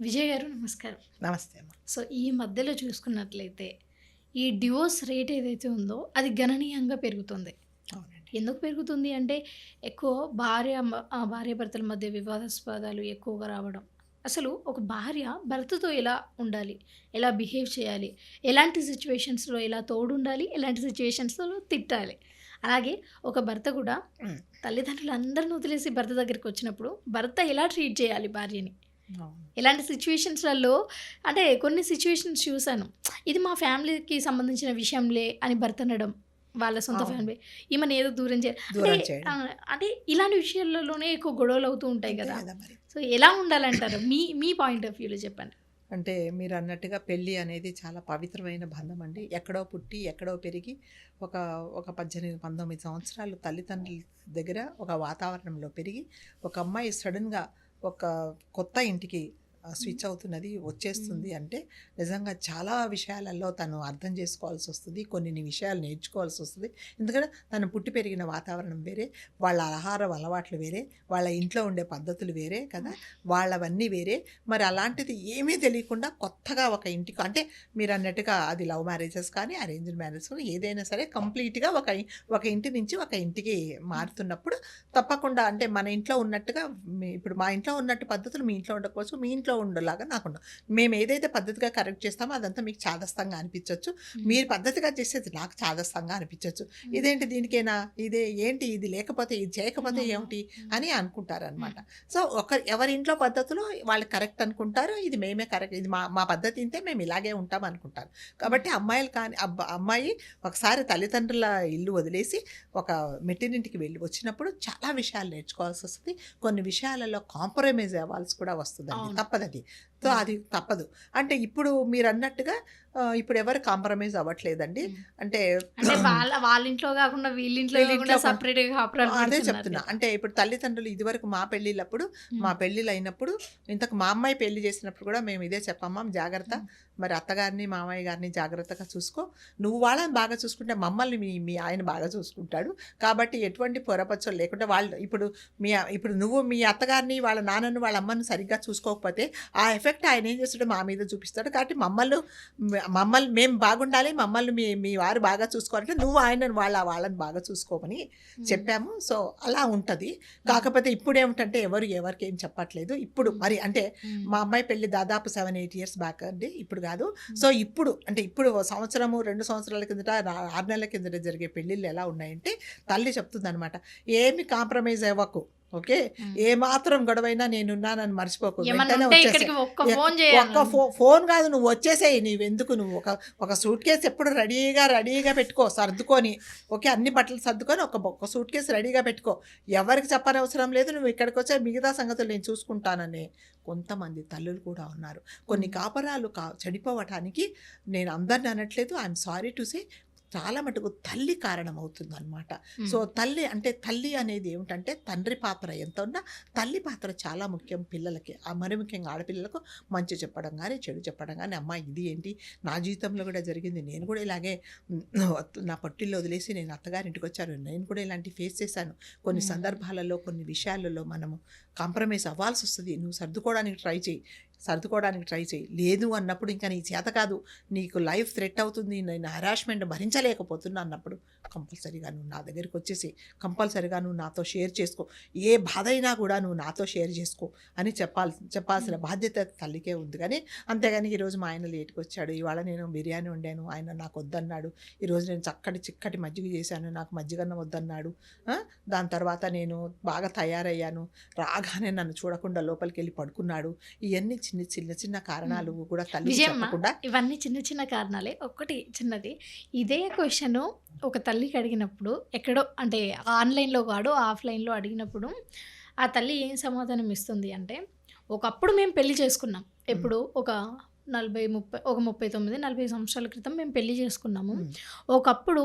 విజయ్ గారు నమస్కారం. నమస్తే సో ఈ మధ్యలో చూసుకున్నట్లయితే ఈ డివోర్స్ రేట్ ఏదైతే ఉందో అది గణనీయంగా పెరుగుతుంది. ఎందుకు పెరుగుతుంది అంటే ఎక్కువ భార్య ఆ భార్యాభర్తల మధ్య వివాదాస్పదాలు ఎక్కువగా రావడం. అసలు ఒక భార్య భర్తతో ఎలా ఉండాలి? ఎలా బిహేవ్ చేయాలి? ఎలాంటి సిచ్యువేషన్స్లో ఎలా తోడుండాలి? ఎలాంటి సిచ్యువేషన్స్లో తిట్టాలి? అలాగే ఒక భర్త కూడా. తల్లిదండ్రులు అందరిని వదిలేసి భర్త దగ్గరికి వచ్చినప్పుడు భర్త ఎలా ట్రీట్ చేయాలి భార్యని. ఇలాంటి సిచ్యువేషన్స్లలో అంటే కొన్ని సిచ్యువేషన్స్ చూశాను ఇది మా ఫ్యామిలీకి సంబంధించిన విషయంలే అని భర్త అనడం వాళ్ళ సొంత. ఫ్యామిలీ. ఈమెను ఏదో దూరం చేయాలి అంటే ఇలాంటి విషయాలలోనే ఎక్కువ గొడవలు అవుతూ ఉంటాయి కదా. సో ఎలా ఉండాలంటారు? మీ మీ పాయింట్ ఆఫ్ వ్యూలో చెప్పండి. అంటే మీరు అన్నట్టుగా పెళ్ళి అనేది చాలా పవిత్రమైన బంధం అండి. ఎక్కడో పుట్టి ఎక్కడో పెరిగి ఒక ఒక పద్దెనిమిది పంతొమ్మిది సంవత్సరాలు తల్లిదండ్రుల దగ్గర ఒక వాతావరణంలో పెరిగి ఒక అమ్మాయి సడన్గా ఒక కొత్త ఇంటికి స్విచ్ అవుతున్నది వచ్చేస్తుంది అంటే నిజంగా చాలా విషయాలలో తను అర్థం చేసుకోవాల్సి వస్తుంది కొన్ని విషయాలు నేర్చుకోవాల్సి వస్తుంది. ఎందుకంటే తను పుట్టి పెరిగిన వాతావరణం వేరే వాళ్ళ ఆహారం అలవాట్లు వేరే వాళ్ళ ఇంట్లో ఉండే పద్ధతులు వేరే కదా వాళ్ళవన్నీ వేరే. మరి అలాంటిది ఏమీ తెలియకుండా కొత్తగా ఒక ఇంటికి అంటే మీరు అన్నట్టుగా అది లవ్ మ్యారేజెస్ కానీ అరేంజ్డ్ మ్యారేజెస్ కానీ ఏదైనా సరే కంప్లీట్గా ఒక ఒక ఇంటి నుంచి ఒక ఇంటికి మారుతున్నప్పుడు తప్పకుండా అంటే మన ఇంట్లో ఉన్నట్టుగా ఇప్పుడు మా ఇంట్లో ఉన్నట్టు పద్ధతులు మీ ఇంట్లో ఉండకపోవచ్చు మీ ఇంట్లో ఉండలాగా నాకు ఉండవు మేము ఏదైతే పద్ధతిగా కరెక్ట్ చేస్తామో అదంతా మీకు చాదస్తంగా అనిపించవచ్చు మీరు పద్ధతిగా చేసేది నాకు చాదస్తంగా అనిపించవచ్చు ఇదేంటి దీనికేనా? ఇదే ఏంటి? ఇది లేకపోతే ఇది చేయకపోతే ఏమిటి? అని అనుకుంటారు అనమాట సో ఒక ఎవరి ఇంట్లో పద్ధతులు వాళ్ళు కరెక్ట్ అనుకుంటారు. ఇది మేమే కరెక్ట్ ఇది మా మా పద్ధతి ఇంతే మేము ఇలాగే ఉంటాం అనుకుంటారు. కాబట్టి అమ్మాయిలు కానీ అబ్బ అమ్మాయి ఒకసారి తల్లిదండ్రుల ఇల్లు వదిలేసి ఒక మెట్టినింటికి వెళ్ళి వచ్చినప్పుడు చాలా విషయాలు నేర్చుకోవాల్సి వస్తుంది కొన్ని విషయాలలో కాంప్రమైజ్ అవ్వాల్సి కూడా వస్తుందండి. 아. సో అది తప్పదు. అంటే ఇప్పుడు మీరు అన్నట్టుగా ఇప్పుడు ఎవరు కాంప్రమైజ్ అవ్వట్లేదండి. అంటే వాళ్ళ వాళ్ళ ఇంట్లో కాకుండా వీళ్ళ ఇంట్లో వీళ్ళ కాకుండా. ఇంట్లో కాకుండా- సపరేట్గా కాపురాలు అదే చెప్తున్నా అంటే ఇప్పుడు తల్లిదండ్రులు ఇదివరకు మా పెళ్ళిళ్ళప్పుడు మా పెళ్ళిళ్ళు అయినప్పుడు ఇంతకు మా అమ్మాయి పెళ్ళి చేసినప్పుడు కూడా మేము ఇదే చెప్పమ్మా జాగ్రత్త. మరి అత్తగారిని మామయ్య గారిని జాగ్రత్తగా చూసుకో. నువ్వు వాళ్ళని బాగా చూసుకుంటే మమ్మల్ని మీ మీ ఆయన బాగా చూసుకుంటాడు. కాబట్టి ఎటువంటి పొరపచ్చలు లేకుండా వాళ్ళు ఇప్పుడు మీ ఇప్పుడు నువ్వు మీ అత్తగారిని వాళ్ళ నాన్నను వాళ్ళ అమ్మను సరిగ్గా చూసుకోకపోతే ఆ ఎఫెక్ట్ ఆయన ఏం చేస్తాడు మా మీద చూపిస్తాడు. కాబట్టి మమ్మల్ని మమ్మల్ని మేము బాగుండాలి మమ్మల్ని మీ మీ వారు బాగా చూసుకోవాలంటే నువ్వు ఆయనను వాళ్ళ వాళ్ళని బాగా చూసుకోమని చెప్పాము. సో అలా ఉంటుంది. కాకపోతే ఇప్పుడు ఏమిటంటే ఎవరు ఎవరికి ఏం చెప్పట్లేదు. ఇప్పుడు మరి అంటే మా అమ్మాయి పెళ్ళి దాదాపు సెవెన్ ఎయిట్ ఇయర్స్ బ్యాక్ అండి. ఇప్పుడు కాదు. సో ఇప్పుడు అంటే ఇప్పుడు సంవత్సరము రెండు సంవత్సరాల కిందట ఆరు నెలల కిందట జరిగే పెళ్ళిళ్ళు ఎలా ఉన్నాయంటే తల్లి చెప్తుంది అనమాట ఏమి కాంప్రమైజ్ అవ్వకు. ఓకే? ఏ మాత్రం గొడవైనా నేనున్నానని మర్చిపోకు. ఏమన్నా వెంటనే ఉంటే వచ్చేసేయ్. ఇక్కడికి ఒక్క ఫోన్ కాదు నువ్వు వచ్చేసేయి. నువ్వు ఎందుకు నువ్వు ఒక ఒక సూట్ కేసు ఎప్పుడు రెడీగా రెడీగా పెట్టుకో. సర్దుకొని ఓకే? అన్ని బట్టలు సర్దుకొని ఒక ఒక సూట్ కేసు రెడీగా పెట్టుకో. ఎవరికి చెప్పని అవసరం లేదు. నువ్వు ఇక్కడికి వచ్చే మిగతా సంగతులు నేను చూసుకుంటానని కొంతమంది తల్లులు కూడా ఉన్నారు. కొన్ని కాపరాలు కా చెడిపోవటానికి నేను అందరిని అనట్లేదు. ఐఎమ్ సారీ టు సే చాలా మటుకు తల్లి కారణం అవుతుంది అనమాట సో తల్లి అంటే తల్లి అనేది ఏమిటంటే తండ్రి పాత్ర ఎంత ఉన్నా తల్లి పాత్ర చాలా ముఖ్యం పిల్లలకి. ఆ మరి ముఖ్యంగా ఆడపిల్లలకు మంచి చెప్పడం కానీ చెడు చెప్పడం కానీ అమ్మ ఇది ఏంటి? నా జీవితంలో కూడా జరిగింది. నేను కూడా ఇలాగే నా పట్టిల్లో వదిలేసి నేను అత్తగారింటికి వచ్చాను నేను కూడా ఇలాంటి ఫేస్ చేశాను. కొన్ని. సందర్భాలలో కొన్ని విషయాలలో మనము కాంప్రమైజ్ అవ్వాల్సి వస్తుంది నువ్వు సర్దుకోవడానికి ట్రై చేయి సర్దుకోవడానికి ట్రై చేయి. లేదు అన్నప్పుడు ఇంకా నీ చేత కాదు. నీకు లైఫ్ థ్రెట్ అవుతుంది. నేను హరాస్మెంట్ భరించలేకపోతున్నా అన్నప్పుడు కంపల్సరీగా నువ్వు నా దగ్గరికి వచ్చేసి కంపల్సరీగా నువ్వు నాతో షేర్ చేసుకో. ఏ బాధ అయినా కూడా నువ్వు నాతో షేర్ చేసుకో అని చెప్పాల్సి చెప్పాల్సిన బాధ్యత తల్లికే ఉంది. కానీ అంతేగాని ఈరోజు మా ఆయన లేట్కి వచ్చాడు. ఇవాళ నేను బిర్యానీ వండాను. ఆయన నాకు వద్దన్నాడు. ఈరోజు నేను చక్కటి చిక్కటి మజ్జిగ చేశాను. నాకు మజ్జిగన్న వద్దన్నాడు? దాని తర్వాత నేను బాగా తయారయ్యాను. రాగానే నన్ను చూడకుండా లోపలికి వెళ్ళి పడుకున్నాడు. ఇవన్నీ చిన్న చిన్న చిన్న కారణాలు కూడా తల్లి చెప్పకుండా ఇవన్నీ చిన్న చిన్న కారణాలే. ఒకటి చిన్నది. ఇదే క్వశ్చన్ ఒక తల్లికి అడిగినప్పుడు ఎక్కడో అంటే ఆన్లైన్లో కాడు ఆఫ్లైన్లో అడిగినప్పుడు ఆ తల్లి ఏం సమాధానం ఇస్తుంది అంటే ఒకప్పుడు మేము పెళ్ళి చేసుకున్నాం. ఎప్పుడు ఒక నలభై ముప్పై ఒక ముప్పై తొమ్మిది నలభై సంవత్సరాల క్రితం మేము పెళ్ళి చేసుకున్నాము. ఒకప్పుడు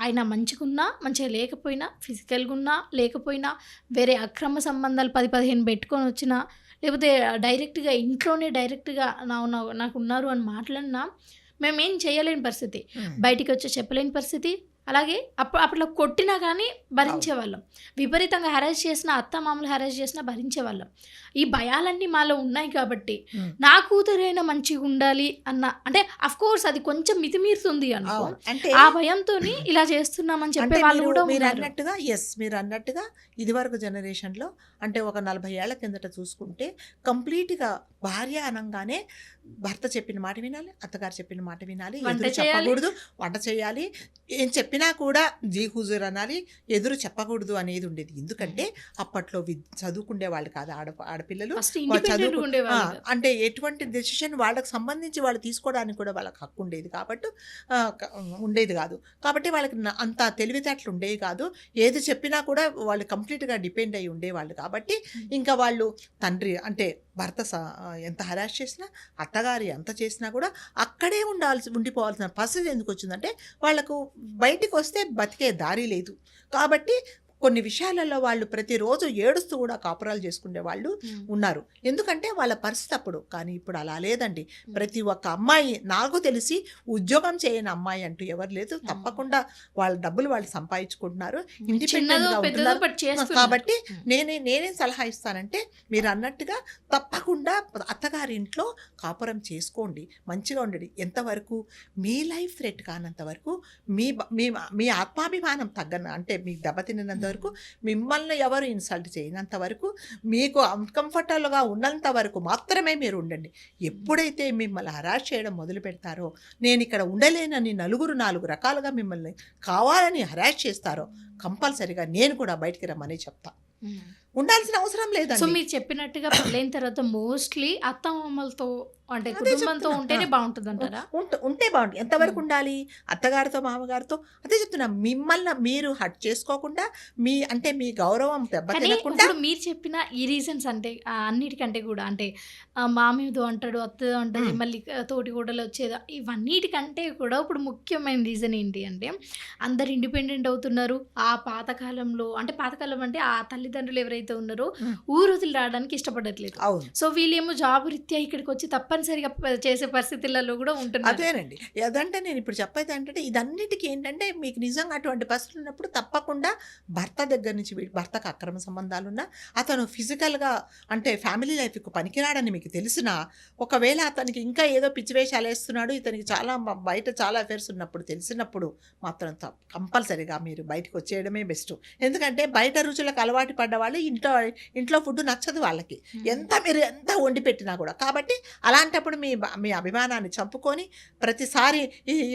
ఆయన మంచిగున్నా మంచిగా లేకపోయినా ఫిజికల్గా ఉన్నా లేకపోయినా వేరే అక్రమ సంబంధాలు పది పదిహేను పెట్టుకొని వచ్చినా లేకపోతే డైరెక్ట్గా ఇంట్లోనే డైరెక్ట్గా నా నాకు ఉన్నారు అని మాట్లాడినా మేమేం చేయలేని పరిస్థితి. బయటికి వచ్చి చెప్పలేని పరిస్థితి అలాగే అప్పుడు అప్పట్లో కొట్టినా కానీ భరించేవాళ్ళం. విపరీతంగా హెరాస్ చేసిన అత్త మామూలు హెరాస్ చేసినా భరించేవాళ్ళం. ఈ భయాలన్నీ మాలో ఉన్నాయి కాబట్టి. నా కూతురైనా మంచిగా ఉండాలి అన్న అంటే అఫ్ కోర్స్ అది కొంచెం మితిమీరుతుంది అనుకో. ఆ భయంతో ఇలా చేస్తున్నామని చెప్పే వాళ్ళు కూడా మీరు అన్నట్టుగా ఎస్ మీరు అన్నట్టుగా ఇదివరకు జనరేషన్లో అంటే ఒక నలభై ఏళ్ళ కిందట చూసుకుంటే కంప్లీట్గా భార్య అనగానే భర్త చెప్పిన మాట వినాలి అత్తగారు చెప్పిన మాట వినాలి వంట చేయాలి. చెప్పకూడదు వంట చేయాలి ఏం చెప్పినా కూడా జీ హుజూర్ అనాలి ఎదురు చెప్పకూడదు అనేది ఉండేది. ఎందుకంటే అప్పట్లో వి- చదువుకునే వాళ్ళు కాదు ఆడ ఆడపిల్లలు. ఉండేవాళ్ళు అంటే ఎటువంటి డెసిషన్ వాళ్ళకి సంబంధించి వాళ్ళు తీసుకోవడానికి కూడా వాళ్ళకి హక్కు ఉండేది కాబట్టి ఉండేది కాదు. కాబట్టి వాళ్ళకి అంత తెలివితేటలు ఉండేవి కాదు. ఏది చెప్పినా కూడా వాళ్ళు కంప్లీట్గా డిపెండ్ అయి ఉండేవాళ్ళు కాబట్టి ఇంకా వాళ్ళు తండ్రి అంటే భర్త స- ఎంత హరాస్ చేసినా అత్తగారు ఎంత చేసినా కూడా అక్కడే ఉండాల్సి ఉండిపోవాల్సిన పరిస్థితి ఎందుకు వచ్చిందంటే వాళ్ళకు బయటికి వస్తే బతికే దారి లేదు. కాబట్టి కొన్ని విషయాలలో వాళ్ళు ప్రతిరోజు ఏడుస్తూ కూడా కాపురాలు చేసుకునే వాళ్ళు. ఉన్నారు. ఎందుకంటే వాళ్ళ పరిస్థితి అప్పుడు. కానీ ఇప్పుడు అలా లేదండి. ప్రతి ఒక్క అమ్మాయి నాకు తెలిసి ఉద్యోగం చేయని అమ్మాయి అంటూ ఎవరు లేదు. తప్పకుండా వాళ్ళ డబ్బులు వాళ్ళు సంపాదించుకుంటున్నారు. చిన్నదో independent గా పెద్దదో ఉంటున్నారు. బట్ చేస్తున్నారు. కాబట్టి. నేనే నేనేం సలహా ఇస్తానంటే మీరు అన్నట్టుగా తప్పకుండా అత్తగారి ఇంట్లో కాపురం చేసుకోండి. మంచిగా ఉండండి. ఎంతవరకు మీ లైఫ్ థ్రెట్ కానంత వరకు మీ మీ ఆత్మాభిమానం తగ్గన అంటే మీకు దెబ్బతిన్నంత వరకు మిమ్మల్ని ఎవరు ఇన్సల్ట్ చేయనంత వరకు మీకు అన్కంఫర్టబుల్గా ఉన్నంత వరకు మాత్రమే మీరు ఉండండి. ఎప్పుడైతే మిమ్మల్ని హరాస్ చేయడం మొదలు పెడతారో నేను ఇక్కడ ఉండలేనని నలుగురు నాలుగు రకాలుగా మిమ్మల్ని కావాలని హరాస్ చేస్తారో కంపల్సరిగా నేను కూడా బయటికి రమ్మని చెప్తా. ఉండాల్సిన అవసరం సో లేదండి మీరు చెప్పినట్టుగా పెళ్ళైన తర్వాత మోస్ట్లీ అత్తమామలతో అంటే కుటుంబంతో. ఉంటేనే. బాగుంటుంది అంటారా ఉంట బాగుంటుంది ఎంతవరకు. ఉండాలి అత్తగారితో మామగారితో అదే చెప్తున్నా మిమ్మల్ని మీరు హట్ చేసుకోకుండా మీ అంటే మీ గౌరవం ఇప్పుడు మీరు చెప్పిన ఈ రీజన్స్ అంటే అన్నిటికంటే కూడా అంటే మామీదో అంటాడు అత్తదో అంటది మ్మ్. మళ్ళీ తోటి కూడలు వచ్చేదా ఇవన్నిటికంటే కూడా ఇప్పుడు ముఖ్యమైన రీజన్ ఏంటి అంటే అందరు ఇండిపెండెంట్ అవుతున్నారు ఆ పాతకాలంలో అంటే పాతకాలం అంటే ఆ తల్లిదండ్రులు ఎవరైతే ఉన్నారో. ఊరు వదిలి రావడానికి ఇష్టపడట్లేదు సో వీళ్ళేమో జాబ్ రీత్యా ఇక్కడికి వచ్చి తప్పనిసరిగా చేసే పరిస్థితులలో కూడా ఉంటున్నారు. అదేనండి. అదంటే నేను ఇప్పుడు చెప్పేది ఏంటంటే ఇదన్నిటికీ ఏంటంటే మీకు నిజంగా అటువంటి పరిస్థితులు ఉన్నప్పుడు తప్పకుండా భర్త దగ్గర నుంచి భర్తకు అక్రమ సంబంధాలు ఉన్నా అతను ఫిజికల్గా అంటే ఫ్యామిలీ లైఫ్కి పనికిరాడని మీకు తెలిసినా ఒకవేళ అతనికి ఇంకా ఏదో పిచ్చి వేషాలు వేస్తున్నాడు ఇతనికి చాలా బయట చాలా అఫేర్స్ ఉన్నప్పుడు తెలిసినప్పుడు మాత్రం కంపల్సరీగా మీరు బయటకు వచ్చేయడమే బెస్ట్. ఎందుకంటే బయట రుచులకు అలవాటు పడ్డ వాళ్ళు ఇంట్లో ఇంట్లో ఫుడ్ నచ్చదు వాళ్ళకి. ఎంత మీరు ఎంత వండి పెట్టినా కూడా. కాబట్టి అలాంటప్పుడు మీ బ- మీ అభిమానాన్ని చంపుకొని ప్రతిసారి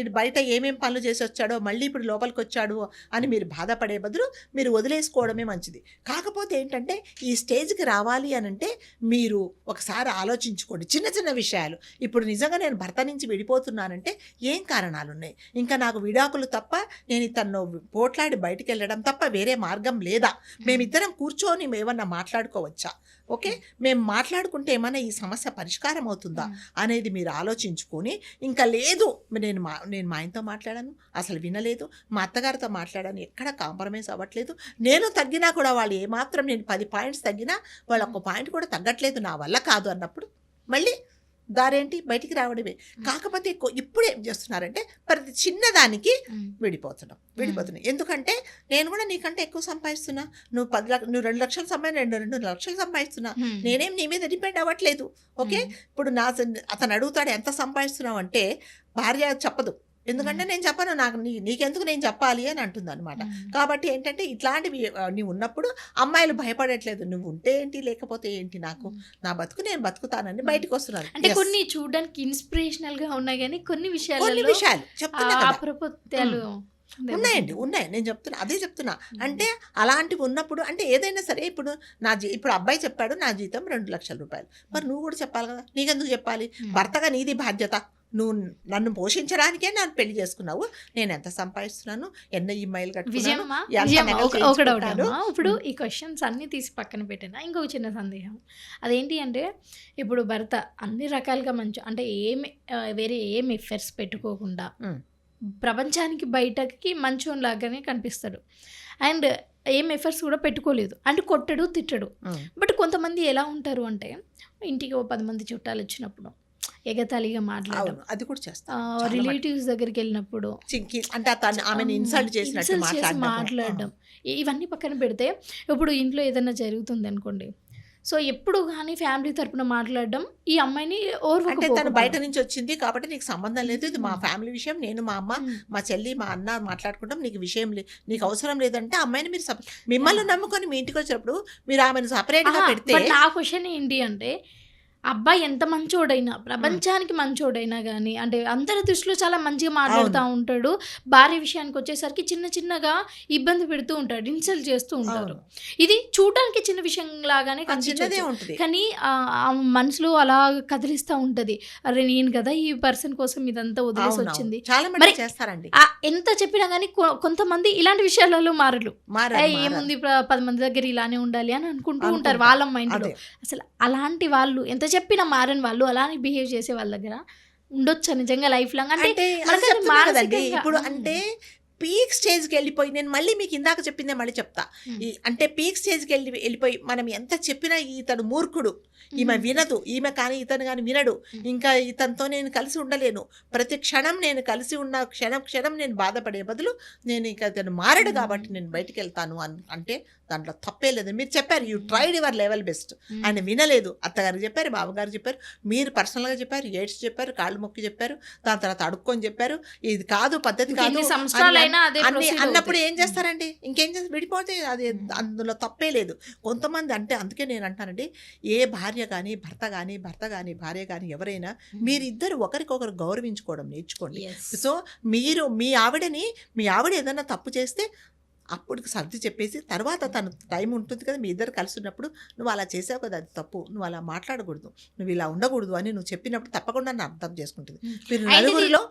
బయట ఏమేం పనులు చేసి వచ్చాడో మళ్ళీ ఇప్పుడు లోపలికి వచ్చాడు అని మీరు బాధపడే బదులు మీరు వదిలేసుకోవడమే మంచిది. కాకపోతే ఏంటంటే ఈ స్టేజ్కి రావాలి అని అంటే మీరు ఒకసారి ఆలోచించుకోండి. చిన్న చిన్న విషయాలు. ఇప్పుడు నిజంగా నేను భర్త నుంచి విడిపోతున్నానంటే ఏం కారణాలు ఉన్నాయి ఇంకా నాకు విడాకులు తప్ప నేను ఇతను పోట్లాడి బయటికి వెళ్ళడం తప్ప వేరే మార్గం లేదా? మేమిద్దరం కూర్చొని ఏమన్నా మాట్లాడుకోవచ్చా? ఓకే? మేము మాట్లాడుకుంటే ఏమైనా ఈ సమస్య పరిష్కారం అవుతుందా అనేది మీరు ఆలోచించుకొని ఇంకా లేదు నేను మా నేను మా ఆయనతో మాట్లాడాను అసలు వినలేదు మా అత్తగారితో మాట్లాడాను ఎక్కడ కాంప్రమైజ్ అవ్వట్లేదు నేను తగ్గినా కూడా వాళ్ళు ఏమాత్రం నేను పది పాయింట్స్ తగ్గినా వాళ్ళు ఒక్క పాయింట్ కూడా తగ్గట్లేదు నా వల్ల కాదు అన్నప్పుడు మళ్ళీ దారేంటి? బయటికి రావడమే. కాకపోతే ఇప్పుడు ఏం చేస్తున్నారంటే ప్రతి చిన్నదానికి. విడిపోతున్నాం. విడిపోతున్నాం. ఎందుకంటే నేను కూడా నీకంటే ఎక్కువ సంపాదిస్తున్నా. నువ్వు పది లక్ష నువ్వు రెండు లక్షలు సంపాదించిన రెండు రెండు లక్షలు సంపాదిస్తున్నా. నేనేం నీ మీద డిపెండ్ అవ్వట్లేదు. ఓకే. ఇప్పుడు నా అతను అడుగుతాడు ఎంత సంపాదిస్తున్నావు? అంటే భార్య చెప్పదు. ఎందుకంటే నేను చెప్పను నాకు నీ నీకెందుకు నేను చెప్పాలి అని అంటుంది అనమాట. కాబట్టి ఏంటంటే ఇట్లాంటివి నీవు ఉన్నప్పుడు అమ్మాయిలు భయపడట్లేదు. నువ్వు ఉంటే ఏంటి? లేకపోతే ఏంటి నాకు? నా బతుకు నేను బతుకుతానని బయటకు వస్తున్నారు అంటే. కొన్ని చూడడానికి ఇన్స్పిరేషనల్గా ఉన్నాయి కానీ కొన్ని కొన్ని విషయాలలో విషయాలు చెప్తున్నా ఉన్నాయండి ఉన్నాయి. నేను చెప్తున్నా అదే చెప్తున్నా. అంటే అలాంటివి ఉన్నప్పుడు అంటే ఏదైనా సరే ఇప్పుడు నా జీ ఇప్పుడు అబ్బాయి చెప్పాడు నా జీతం రెండు లక్షల రూపాయలు. మరి నువ్వు కూడా చెప్పాలి కదా. నీకెందుకు చెప్పాలి. భర్తగా నీది బాధ్యత. నువ్వు నన్ను పోషించడానికే నన్ను పెళ్ళి చేసుకున్నావు. నేను ఎంత సంపాదిస్తున్నాను? ఎన్న ఈమెయిల్ కట్టుకున్నాను? ఇప్పుడు. ఈ క్వశ్చన్స్ అన్ని తీసి పక్కన పెట్టినా? ఇంకొక చిన్న సందేహం. అదేంటి అంటే ఇప్పుడు భర్త అన్ని రకాలుగా మంచి అంటే ఏమి వేరే ఏం ఎఫర్ట్స్ పెట్టుకోకుండా. ప్రపంచానికి బయటకి మంచోనిలాగానే కనిపిస్తాడు. అండ్ ఏం ఎఫర్ట్స్ కూడా పెట్టుకోలేదు. అంటే కొట్టడు తిట్టడు. బట్ కొంతమంది ఎలా ఉంటారు అంటే ఇంటికి ఓ పది మంది చుట్టాలు వచ్చినప్పుడు ఎగతాళిగా మాట్లాడడం. అది కూడా మటుకు. రిలేటివ్స్ దగ్గరికి వెళ్ళినప్పుడు అంటే ఆమెను ఇన్సల్ట్ చేసినట్టు మాట్లాడడం. ఇవన్నీ పక్కన పెడితే ఇప్పుడు ఇంట్లో ఏదైనా జరుగుతుంది అనుకోండి సో ఎప్పుడు కానీ ఫ్యామిలీ తరపున మాట్లాడడం ఈ అమ్మాయిని అంటే తను. బయట నుంచి వచ్చింది కాబట్టి నీకు సంబంధం లేదు. ఇది మా. ఫ్యామిలీ విషయం. నేను మా అమ్మ మ్మ్. మా చెల్లి మా అన్న మాట్లాడుకుంటాం. నీకు విషయం లేదు నీకు అవసరం లేదంటే అమ్మాయిని మీరు మిమ్మల్ని నమ్ముకొని మీ ఇంటికి వచ్చినప్పుడు మీరు ఆమెను సపరేట్గా ఆహా, పెడితే నా క్వశ్చన్ ఏంటి అంటే అబ్బాయి ఎంత మంచోడైనా ప్రపంచానికి మంచోడైనా కానీ అంటే అందరి దృష్టిలో చాలా మంచిగా మాట్లాడుతూ ఉంటాడు. భార్య విషయానికి వచ్చేసరికి చిన్న చిన్నగా ఇబ్బంది పెడుతూ ఉంటాడు ఇన్సల్ట్ చేస్తూ ఉంటారు. ఇది చూడడానికి చిన్న విషయం లాగానే కనిపించదు కానీ మనసులో అలా కదిలిస్తూ ఉంటది. అరే నేను కదా ఈ పర్సన్ కోసం ఇదంతా వదిలేసి వచ్చింది. మరి- చేస్తారండి. ఎంత చెప్పినా కానీ కొంతమంది ఇలాంటి విషయాలలో మారలు మారారు, "ఏయ్, మారారు. ఏముంది పది మంది దగ్గర ఇలానే ఉండాలి అని అనుకుంటూ ఉంటారు. వాళ్ళ మైండ్లో అసలు అలాంటి వాళ్ళు ఎంత చెప్పినా మారని వాళ్ళు అలానే బిహేవ్ చేసే వాళ్ళ దగ్గర ఉండొచ్చా నిజంగా లైఫ్ లాంగ్ అంటే ఇప్పుడు. అంటే పీక్ స్టేజ్కి వెళ్ళిపోయి నేను మళ్ళీ మీకు ఇందాక చెప్పిందే మళ్ళీ చెప్తా. ఈ అంటే పీక్ స్టేజ్కి వెళ్ళి వెళ్ళిపోయి మనం ఎంత చెప్పినా ఇతను మూర్ఖుడు. ఈమె వినదు. ఈమె కానీ ఇతను కానీ వినడు. ఇంకా ఇతనితో నేను కలిసి ఉండలేను. ప్రతి క్షణం నేను కలిసి ఉన్న క్షణం క్షణం నేను బాధపడే బదులు నేను ఇంకా ఇతను మారడు. కాబట్టి నేను బయటికి వెళ్తాను అని అంటే దాంట్లో తప్పే లేదు. మీరు చెప్పారు you tried your level best. ఆయన వినలేదు. అత్తగారు చెప్పారు బావగారు చెప్పారు మీరు పర్సనల్గా చెప్పారు ఏడ్స్ చెప్పారు కాళ్ళు మొక్కి చెప్పారు దాని తర్వాత అడుక్కొని చెప్పారు. ఇది కాదు పద్ధతి కాదు అన్ని అన్నప్పుడు. ఏం చేస్తారండి ఇంకేం చేస్తారు విడిపోతే అది. అందులో తప్పే లేదు కొంతమంది అంటే అందుకే నేను అంటానండి ఏ భార్య కానీ భర్త కానీ భర్త కానీ భార్య కానీ ఎవరైనా. మీరిద్దరు ఒకరికొకరు గౌరవించుకోవడం నేర్చుకోండి. సో మీరు మీ ఆవిడని మీ ఆవిడ ఏదైనా తప్పు చేస్తే అప్పుడు సర్ది చెప్పేసి తర్వాత తను టైం ఉంటుంది కదా మీ ఇద్దరు కలిసి ఉన్నప్పుడు నువ్వు అలా చేసావు కదా అది తప్పు నువ్వు అలా మాట్లాడకూడదు నువ్వు ఇలా ఉండకూడదు అని నువ్వు చెప్పినప్పుడు తప్పకుండా నన్ను అర్థం చేసుకుంటుంది. మీరు నలుగురిలో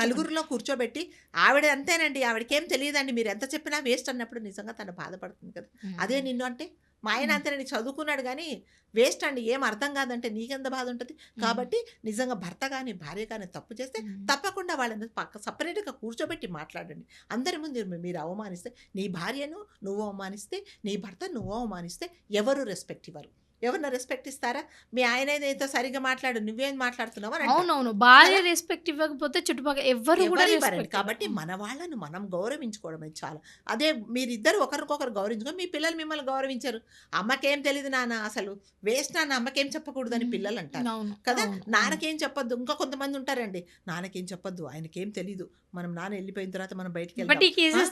నలుగురిలో కూర్చోబెట్టి ఆవిడ అంతేనండి ఆవిడకేం తెలియదండి మీరు ఎంత చెప్పినా వేస్ట్ అన్నప్పుడు నిజంగా తను బాధపడుతుంది కదా. అదే నిన్ను అంటే మా ఆయన అంతేనండి చదువుకున్నాడు కానీ వేస్ట్ అండి. ఏం అర్థం కాదంటే నీకెంత బాధ ఉంటుంది కాబట్టి నిజంగా భర్త కానీ భార్య కానీ తప్పు చేస్తే. తప్పకుండా వాళ్ళని పక్క సపరేట్గా కూర్చోబెట్టి మాట్లాడండి. అందరి ముందు మీరు అవమానిస్తే నీ భార్యను నువ్వు అవమానిస్తే నీ భర్త నువ్వు అవమానిస్తే ఎవరు రెస్పెక్ట్ ఇవ్వరు. ఎవరిన రెస్పెక్ట్ ఇస్తారా? మీ ఆయన ఏదైతే సరిగ్గా మాట్లాడు నువ్వేం మాట్లాడుతున్నావు అని. అవునవును. భార్య రెస్పెక్ట్ ఇవ్వకపోతే చుట్టుపక్కల ఎవ్వరు కూడా ఎవరు respect కాబట్టి. మన వాళ్ళను మనం గౌరవించుకోవడం చాలా. అదే మీరిద్దరు ఒకరికొకరు గౌరవించుకొని మీ పిల్లలు మిమ్మల్ని గౌరవించరు. అమ్మకేం తెలియదు నాన్న అసలు. వేస్ట్ నాన్న అమ్మకేం చెప్పకూడదని మ్మ్. పిల్లలు అంటారు కదా? నాన్నకేం చెప్పొద్దు? ఇంకా కొంతమంది ఉంటారండి. నాన్నకేం చెప్పొద్దు? ఆయనకేం తెలీదు. మనం నాన్న వెళ్ళిపోయిన తర్వాత మనం బయటికి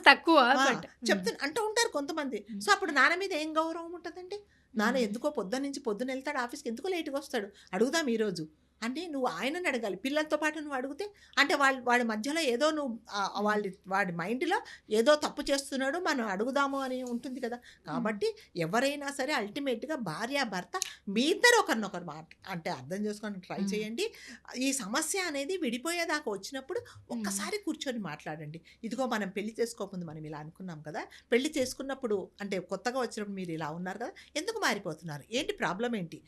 తక్కువ ఆ, బట్ చెప్తు అంటూ ఉంటారు కొంతమంది. సో అప్పుడు నాన్న మీద ఏం గౌరవం ఉంటుందండి? నాన్న ఎందుకో పొద్దున్న నుంచి పొద్దున్న వెళ్తాడు ఆఫీస్కి ఎందుకో లేట్గా వస్తాడు. అడుగుదాం ఈరోజు. అంటే నువ్వు ఆయనని అడగాలి. పిల్లలతో పాటు నువ్వు అడిగితే అంటే వాళ్ళ వాడి మధ్యలో ఏదో నువ్వు వాళ్ళ వాడి మైండ్లో ఏదో తప్పు చేస్తున్నాడు మనం అడుగుదాము అని ఉంటుంది కదా! కాబట్టి ఎవరైనా సరే అల్టిమేట్గా భార్య భర్త మీ ఇద్దరు ఒకరినొకరు మాట అంటే అర్థం చేసుకొని ట్రై. చేయండి. ఈ సమస్య అనేది విడిపోయేదాకా వచ్చినప్పుడు ఒక్కసారి కూర్చొని మాట్లాడండి. ఇదిగో మనం పెళ్ళి చేసుకోకముందు మనం ఇలా అనుకున్నాం కదా! పెళ్ళి చేసుకున్నప్పుడు అంటే కొత్తగా వచ్చినప్పుడు మీరు ఇలా ఉన్నారు కదా! ఎందుకు మారిపోతున్నారు? ఏంటి ప్రాబ్లం ఏంటి?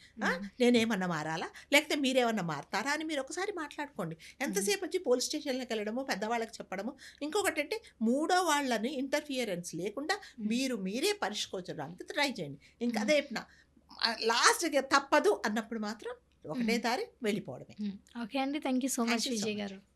నేనేమన్నా మారాలా? లేకపోతే మీరేమన్నా మారతారా అని మీరు ఒకసారి మాట్లాడుకోండి. ఎంతసేపు వచ్చి పోలీస్ స్టేషన్లోకి వెళ్ళడము పెద్దవాళ్ళకి చెప్పడము ఇంకొకటి అంటే మూడో వాళ్ళని ఇంటర్ఫియరెన్స్ లేకుండా మీరు మీరే పరిష్కరించడానికి ట్రై చేయండి. ఇంకా అదే లాస్ట్గా తప్పదు అన్నప్పుడు మాత్రం ఒకటే దారి వెళ్ళిపోవడమే. ఓకే అండి. Thank you so much Vijay. గారు.